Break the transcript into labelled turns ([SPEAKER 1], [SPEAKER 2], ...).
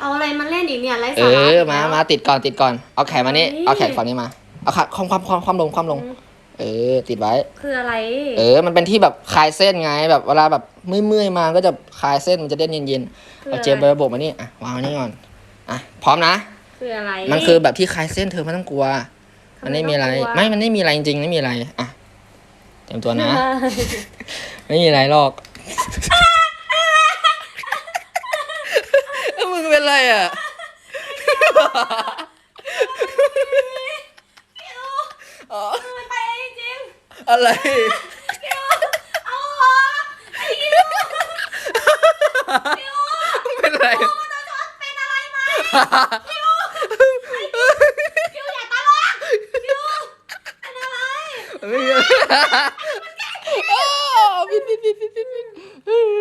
[SPEAKER 1] เอาอะไรมาเล่นอีกเนี่ยไร้
[SPEAKER 2] เอ
[SPEAKER 1] สาระ
[SPEAKER 2] อ
[SPEAKER 1] อีก
[SPEAKER 2] มา
[SPEAKER 1] แล้ว
[SPEAKER 2] มาติดก่อนติดก่อน เอาแขนมานี่
[SPEAKER 1] เฮ้ย
[SPEAKER 2] เอาแขนฝั่งนี้มา เอาขาความความความความลงความลง เออ ติดไว้
[SPEAKER 1] คืออะไร
[SPEAKER 2] เออ มันเป็นที่แบบคลายเส้นไง แบบเวลาแบบเมื่อยๆมา ก็จะคลายเส้น มันจะได้เย็นๆ เอาเจลเบอร์โบกมานี่อะวางไว้นี่ก่อน อะ พร้อมนะ
[SPEAKER 1] คืออะไร
[SPEAKER 2] มันคือแบบที่คลายเส้นเธอไม่ต้องกลัว
[SPEAKER 1] ทำ
[SPEAKER 2] มันไม่มีอะไร
[SPEAKER 1] ต้งกลัว
[SPEAKER 2] ไม่มันไม่มีอะไรจริงๆ ไม่มีอะไร อะ เตรียมตัวนะ ไม่มีอะไรหรอก มึง เป็นไรอะอ๋อ
[SPEAKER 1] มันไปจริง
[SPEAKER 2] อะไร
[SPEAKER 1] ๆเอาเหรอไอ้ยูยู
[SPEAKER 2] มึงเป็นไร
[SPEAKER 1] มันจะช็อตเป็นอะไรไหมยูยูอย่าตลกยูเป็นอะไร
[SPEAKER 2] ไม่มีอะไรอ้าวบิดบิดบิดบิดบิดบิด